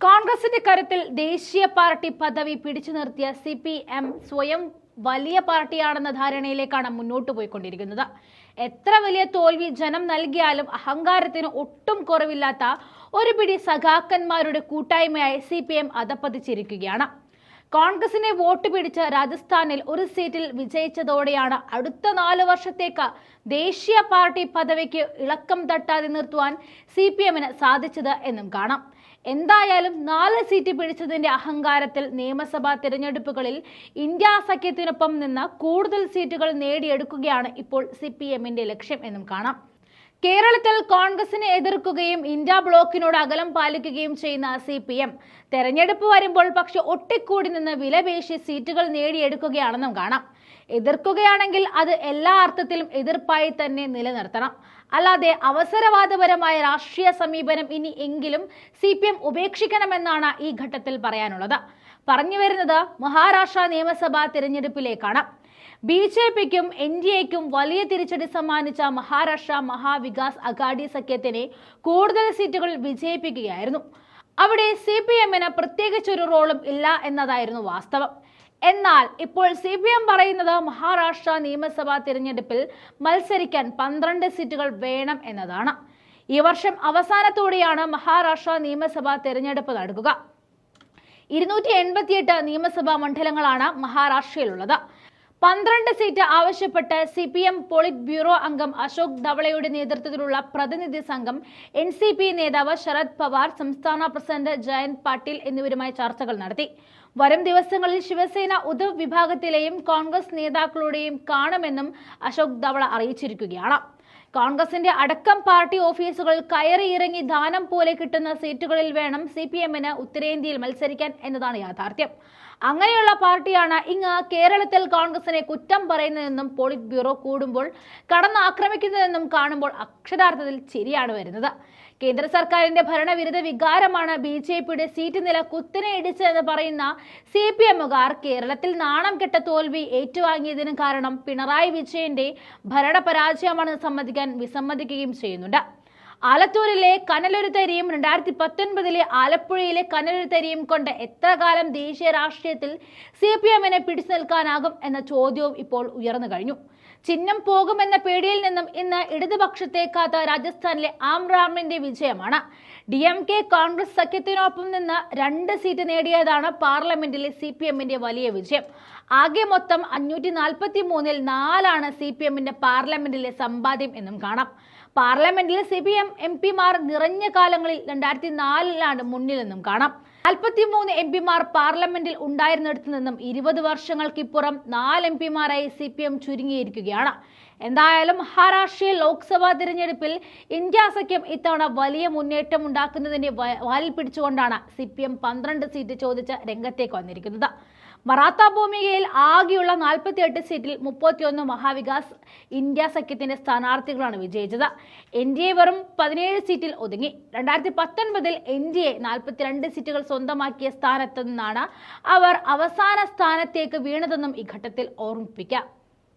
കോൺഗ്രസിന്റെ കരുത്തിൽ ദേശീയ പാർട്ടി പദവി പിടിച്ചു നിർത്തിയ സി പി എം സ്വയം വലിയ പാർട്ടിയാണെന്ന ധാരണയിലേക്കാണ് മുന്നോട്ട് പോയിക്കൊണ്ടിരിക്കുന്നത്. എത്ര വലിയ തോൽവി ജനം നൽകിയാലും അഹങ്കാരത്തിന് ഒട്ടും കുറവില്ലാത്ത ഒരു പിടി സഖാക്കന്മാരുടെ കൂട്ടായ്മയായി സി പി എം അധപ്പതിച്ചിരിക്കുകയാണ് കോൺഗ്രസിനെ വോട്ട് പിടിച്ച് രാജസ്ഥാനിൽ ഒരു സീറ്റിൽ വിജയിച്ചതോടെയാണ് അടുത്ത നാല് വർഷത്തേക്ക് ദേശീയ പാർട്ടി പദവിക്ക് ഇളക്കം തട്ടാതെ നിർത്തുവാൻ സി പി എമ്മിന് സാധിച്ചത് എന്നും കാണാം. എന്തായാലും നാല് സീറ്റ് പിടിച്ചതിന്റെ അഹങ്കാരത്തിൽ നിയമസഭാ തിരഞ്ഞെടുപ്പുകളിൽ ഇന്ത്യ സഖ്യത്തിനൊപ്പം നിന്ന് കൂടുതൽ സീറ്റുകൾ നേടിയെടുക്കുകയാണ് ഇപ്പോൾ സി പി ലക്ഷ്യം എന്നും കാണാം. കേരളത്തിൽ കോൺഗ്രസിനെ എതിർക്കുകയും ഇന്ത്യ ബ്ലോക്കിനോട് അകലം പാലിക്കുകയും ചെയ്യുന്ന സി പി എം തെരഞ്ഞെടുപ്പ് വരുമ്പോൾ പക്ഷെ ഒട്ടിക്കൂടി നിന്ന് വിലപേശി സീറ്റുകൾ നേടിയെടുക്കുകയാണെന്നും കാണാം. എതിർക്കുകയാണെങ്കിൽ അത് എല്ലാ അർത്ഥത്തിലും എതിർപ്പായി തന്നെ നിലനിർത്തണം. അല്ലാതെ അവസരവാദപരമായ രാഷ്ട്രീയ സമീപനം ഇനി എങ്കിലും സി പി എം ഉപേക്ഷിക്കണമെന്നാണ് ഈ ഘട്ടത്തിൽ പറയാനുള്ളത്. പറഞ്ഞു വരുന്നത് മഹാരാഷ്ട്ര നിയമസഭാ തിരഞ്ഞെടുപ്പിലേക്കാണ്. ബി ജെ പിക്കും എൻ ഡി എക്കും വലിയ തിരിച്ചടി സമ്മാനിച്ച മഹാരാഷ്ട്ര മഹാവികാസ് അഗാഡി സഖ്യത്തിനെ കൂടുതൽ സീറ്റുകൾ വിജയിപ്പിക്കുകയായിരുന്നു. അവിടെ സി പി എമ്മിന് പ്രത്യേകിച്ചൊരു റോളും ഇല്ല എന്നതായിരുന്നു വാസ്തവം. എന്നാൽ ഇപ്പോൾ സി പി എം പറയുന്നത് മഹാരാഷ്ട്ര നിയമസഭാ തിരഞ്ഞെടുപ്പിൽ മത്സരിക്കാൻ പന്ത്രണ്ട് സീറ്റുകൾ വേണം എന്നതാണ്. ഈ വർഷം അവസാനത്തോടെയാണ് മഹാരാഷ്ട്ര നിയമസഭാ തിരഞ്ഞെടുപ്പ് നടക്കുക. ഇരുന്നൂറ്റി എൺപത്തിയെട്ട് നിയമസഭാ മണ്ഡലങ്ങളാണ് മഹാരാഷ്ട്രയിലുള്ളത്. പന്ത്രണ്ട് സീറ്റ് ആവശ്യപ്പെട്ട് C P M Polit Bureau അംഗം അശോക് ധവളയുടെ നേതൃത്വത്തിലുള്ള പ്രതിനിധി സംഘം എൻ സി പി നേതാവ് ശരത് പവാർ സംസ്ഥാന പ്രസിഡന്റ് ജയന്ത് പാട്ടീൽ എന്നിവരുമായി ചർച്ചകൾ നടത്തി. വരും ദിവസങ്ങളിൽ ശിവസേന ഉദ്ധവ് വിഭാഗത്തിലെയും കോൺഗ്രസ് നേതാക്കളുടെയും കാണുമെന്നും അശോക് ധവള അറിയിച്ചിരിക്കുകയാണ്. കോൺഗ്രസിന്റെ അടക്കം പാർട്ടി ഓഫീസുകൾ കയറി ഇറങ്ങി ദാനം പോലെ കിട്ടുന്ന സീറ്റുകളിൽ വേണം സി പി എമ്മിന് ഉത്തരേന്ത്യയിൽ മത്സരിക്കാൻ എന്നതാണ് യാഥാർത്ഥ്യം. അങ്ങനെയുള്ള പാർട്ടിയാണ് ഇങ്ങ് കേരളത്തിൽ കോൺഗ്രസിനെ കുറ്റം പറയുന്നതെന്നും പോളിറ്റ് ബ്യൂറോ കൂടുമ്പോൾ കടന്നാക്രമിക്കുന്നതെന്നും കാണുമ്പോൾ അക്ഷരാർത്ഥത്തിൽ ചിരിയാണ് വരുന്നത്. കേന്ദ്ര സർക്കാരിന്റെ ഭരണവിരുദ്ധ വികാരമാണ് ബി ജെ പിയുടെ സീറ്റ് നില കുത്തിനെ ഇടിച്ചതെന്ന് പറയുന്ന സി പി എമ്മുകാർ കേരളത്തിൽ നാണം കെട്ട തോൽവി ഏറ്റുവാങ്ങിയതിന് കാരണം പിണറായി വിജയന്റെ ഭരണപരാജയമാണെന്ന് സമ്മതിക്കാൻ വിസമ്മതിക്കുകയും ചെയ്യുന്നുണ്ട്. ആലത്തൂരിലെ കനലൊരുത്തരിയും രണ്ടായിരത്തി പത്തൊൻപതിലെ ആലപ്പുഴയിലെ കനലൊരുത്തരിയും കൊണ്ട് എത്ര കാലം ദേശീയ രാഷ്ട്രീയത്തിൽ സി പി എമ്മിനെ പിടിച്ചു നിൽക്കാനാകും എന്ന ചോദ്യവും ഇപ്പോൾ ഉയർന്നു കഴിഞ്ഞു. ചിഹ്നം പോകുമെന്ന പേടിയിൽ നിന്നും ഇന്ന് ഇടതുപക്ഷത്തേക്കാത്ത രാജസ്ഥാനിലെ ആംറാമിന്റെ വിജയമാണ്. ഡി എം കെ കോൺഗ്രസ് സഖ്യത്തിനൊപ്പം നിന്ന് രണ്ട് സീറ്റ് നേടിയതാണ് പാർലമെന്റിലെ സി പി എമ്മിന്റെ വലിയ വിജയം. ആകെ മൊത്തം അഞ്ഞൂറ്റി നാൽപ്പത്തി മൂന്നിൽ നാലാണ് സി പി എമ്മിന്റെ പാർലമെന്റിലെ സമ്പാദ്യം എന്നും കാണാം. പാർലമെന്റിൽ സി പി എം എം പിമാർ നിറഞ്ഞ കാലങ്ങളിൽ രണ്ടായിരത്തി നാലിലാണ് മുന്നിലെന്നും കാണാം. നാൽപ്പത്തിമൂന്ന് എം പിമാർ പാർലമെന്റിൽ ഉണ്ടായിരുന്നിടത്തു നിന്നും ഇരുപത് വർഷങ്ങൾക്കിപ്പുറം നാല് എം പിമാരായി സി പി എം ചുരുങ്ങിയിരിക്കുകയാണ്. എന്തായാലും മഹാരാഷ്ട്രയിൽ ലോക്സഭാ തിരഞ്ഞെടുപ്പിൽ ഇന്ത്യ സഖ്യം ഇത്തവണ വലിയ മുന്നേറ്റം ഉണ്ടാക്കുന്നതിന്റെ വാലിൽ പിടിച്ചുകൊണ്ടാണ് സി പി എം പന്ത്രണ്ട് സീറ്റ് ചോദിച്ച് രംഗത്തേക്ക് വന്നിരിക്കുന്നത്. മറാത്ത ഭൂമികയിൽ ആകെയുള്ള നാൽപ്പത്തിയെട്ട് സീറ്റിൽ മുപ്പത്തിയൊന്ന് മഹാവികാസ് ഇന്ത്യ സഖ്യത്തിന്റെ സ്ഥാനാർത്ഥികളാണ് വിജയിച്ചത്. എൻ ഡി എ വെറും പതിനേഴ് സീറ്റിൽ ഒതുങ്ങി. രണ്ടായിരത്തി പത്തൊൻപതിൽ എൻ ഡി എ നാൽപ്പത്തിരണ്ട് സീറ്റുകൾ സ്വന്തമാക്കിയ സ്ഥാനത്തു നിന്നാണ് അവർ അവസാന സ്ഥാനത്തേക്ക് വീണതെന്നും ഈ ഘട്ടത്തിൽ ഓർമ്മിപ്പിക്കാം.